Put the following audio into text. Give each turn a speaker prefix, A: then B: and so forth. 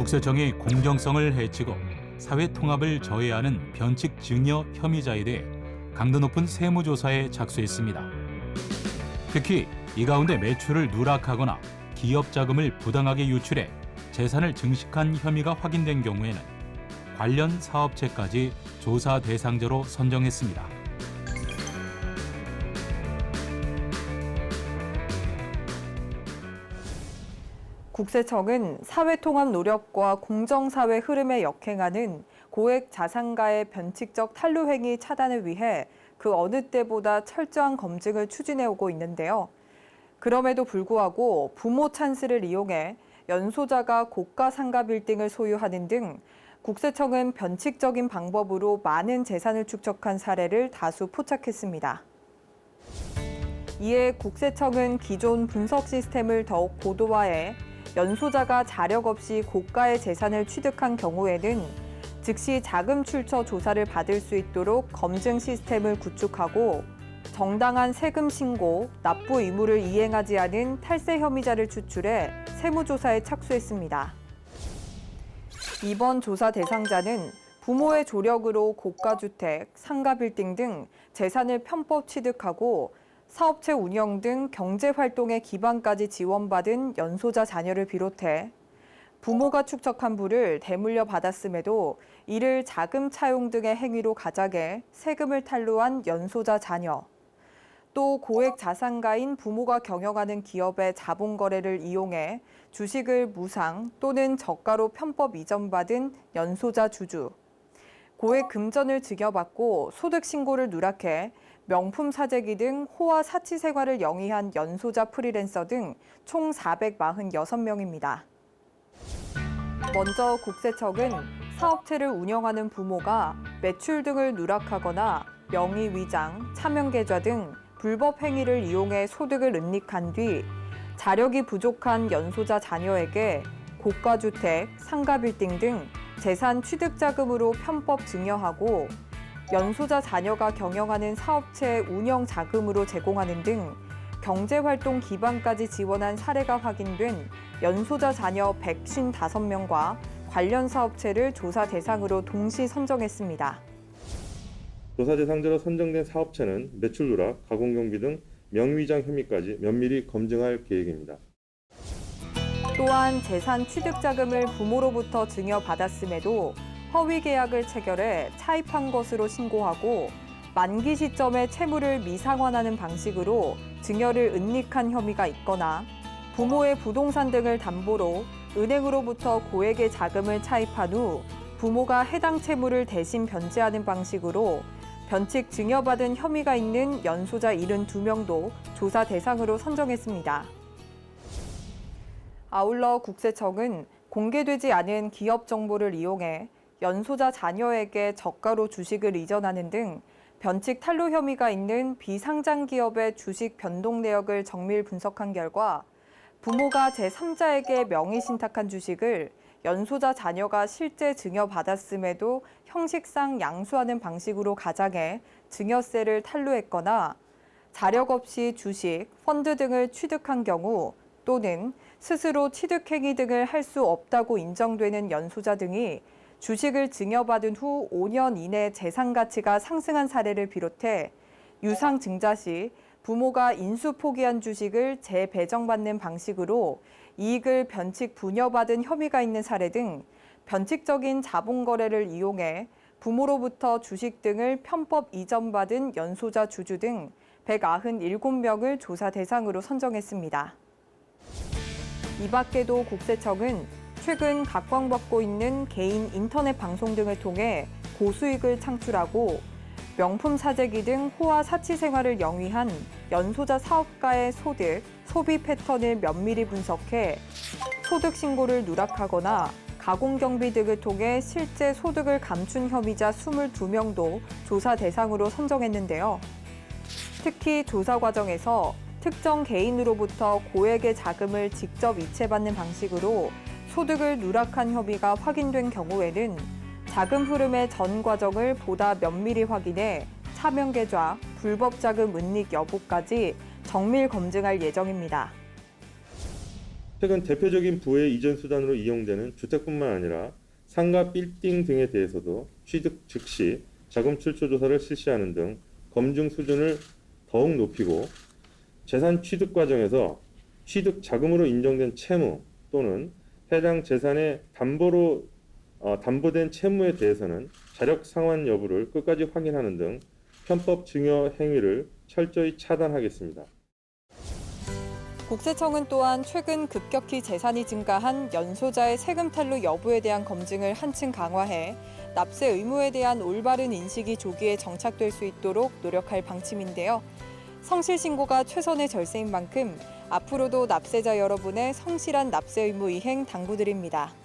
A: 국세청이 공정성을 해치고 사회 통합을 저해하는 변칙 증여 혐의자에 대해 강도 높은 세무조사에 착수했습니다. 특히 이 가운데 매출을 누락하거나 기업 자금을 부당하게 유출해 재산을 증식한 혐의가 확인된 경우에는 관련 사업체까지 조사 대상자로 선정했습니다.
B: 국세청은 사회통합 노력과 공정사회 흐름에 역행하는 고액 자산가의 변칙적 탈루 행위 차단을 위해 그 어느 때보다 철저한 검증을 추진해 오고 있는데요. 그럼에도 불구하고 부모 찬스를 이용해 연소자가 고가 상가 빌딩을 소유하는 등 국세청은 변칙적인 방법으로 많은 재산을 축적한 사례를 다수 포착했습니다. 이에 국세청은 기존 분석 시스템을 더욱 고도화해 연소자가 자력 없이 고가의 재산을 취득한 경우에는 즉시 자금 출처 조사를 받을 수 있도록 검증 시스템을 구축하고 정당한 세금 신고, 납부 의무를 이행하지 않은 탈세 혐의자를 추출해 세무조사에 착수했습니다. 이번 조사 대상자는 부모의 조력으로 고가주택, 상가 빌딩 등 재산을 편법 취득하고 사업체 운영 등 경제 활동의 기반까지 지원받은 연소자 자녀를 비롯해 부모가 축적한 부를 대물려 받았음에도 이를 자금 차용 등의 행위로 가작해 세금을 탈루한 연소자 자녀, 또 고액 자산가인 부모가 경영하는 기업의 자본 거래를 이용해 주식을 무상 또는 저가로 편법 이전받은 연소자 주주, 고액 금전을 증여받고 소득 신고를 누락해 명품 사재기 등 호화 사치 생활을 영위한 연소자 프리랜서 등 총 446명입니다. 먼저 국세청은 사업체를 운영하는 부모가 매출 등을 누락하거나 명의 위장, 차명 계좌 등 불법 행위를 이용해 소득을 은닉한 뒤 자력이 부족한 연소자 자녀에게 고가주택, 상가빌딩 등 재산 취득 자금으로 편법 증여하고 연소자 자녀가 경영하는 사업체 운영 자금으로 제공하는 등 경제활동 기반까지 지원한 사례가 확인된 연소자 자녀 155명과 관련 사업체를 조사 대상으로 동시 선정했습니다.
C: 조사 대상자로 선정된 사업체는 매출 누락, 가공 경비 등 명의장 혐의까지 면밀히 검증할 계획입니다.
B: 또한 재산 취득 자금을 부모로부터 증여받았음에도 허위 계약을 체결해 차입한 것으로 신고하고 만기 시점에 채무를 미상환하는 방식으로 증여를 은닉한 혐의가 있거나 부모의 부동산 등을 담보로 은행으로부터 고액의 자금을 차입한 후 부모가 해당 채무를 대신 변제하는 방식으로 변칙 증여받은 혐의가 있는 연소자 72명도 조사 대상으로 선정했습니다. 아울러 국세청은 공개되지 않은 기업 정보를 이용해 연소자 자녀에게 저가로 주식을 이전하는 등 변칙 탈루 혐의가 있는 비상장 기업의 주식 변동 내역을 정밀 분석한 결과 부모가 제3자에게 명의 신탁한 주식을 연소자 자녀가 실제 증여받았음에도 형식상 양수하는 방식으로 가장해 증여세를 탈루했거나 자력 없이 주식, 펀드 등을 취득한 경우 또는 스스로 취득행위 등을 할 수 없다고 인정되는 연소자 등이 주식을 증여받은 후 5년 이내 재산 가치가 상승한 사례를 비롯해 유상 증자 시 부모가 인수 포기한 주식을 재배정받는 방식으로 이익을 변칙 분여받은 혐의가 있는 사례 등 변칙적인 자본 거래를 이용해 부모로부터 주식 등을 편법 이전받은 연소자 주주 등 197명을 조사 대상으로 선정했습니다. 이 밖에도 국세청은 최근 각광받고 있는 개인 인터넷 방송 등을 통해 고수익을 창출하고 명품 사재기 등 호화 사치 생활을 영위한 연소자 사업가의 소득, 소비 패턴을 면밀히 분석해 소득 신고를 누락하거나 가공 경비 등을 통해 실제 소득을 감춘 혐의자 22명도 조사 대상으로 선정했는데요. 특히 조사 과정에서 특정 개인으로부터 고액의 자금을 직접 이체받는 방식으로 소득을 누락한 혐의가 확인된 경우에는 자금 흐름의 전 과정을 보다 면밀히 확인해 차명 계좌, 불법 자금 은닉 여부까지 정밀 검증할 예정입니다.
C: 최근 대표적인 부의 이전 수단으로 이용되는 주택뿐만 아니라 상가 빌딩 등에 대해서도 취득 즉시 자금 출처 조사를 실시하는 등 검증 수준을 더욱 높이고 재산 취득 과정에서 취득 자금으로 인정된 채무 또는 해당 재산의 담보로 어, 담보된 채무에 대해서는 자력 상환 여부를 끝까지 확인하는 등 편법 증여 행위를 철저히 차단하겠습니다.
B: 국세청은 또한 최근 급격히 재산이 증가한 연소자의 세금 탈루 여부에 대한 검증을 한층 강화해 납세 의무에 대한 올바른 인식이 조기에 정착될 수 있도록 노력할 방침인데요. 성실 신고가 최선의 절세인 만큼 앞으로도 납세자 여러분의 성실한 납세 의무 이행 당부드립니다.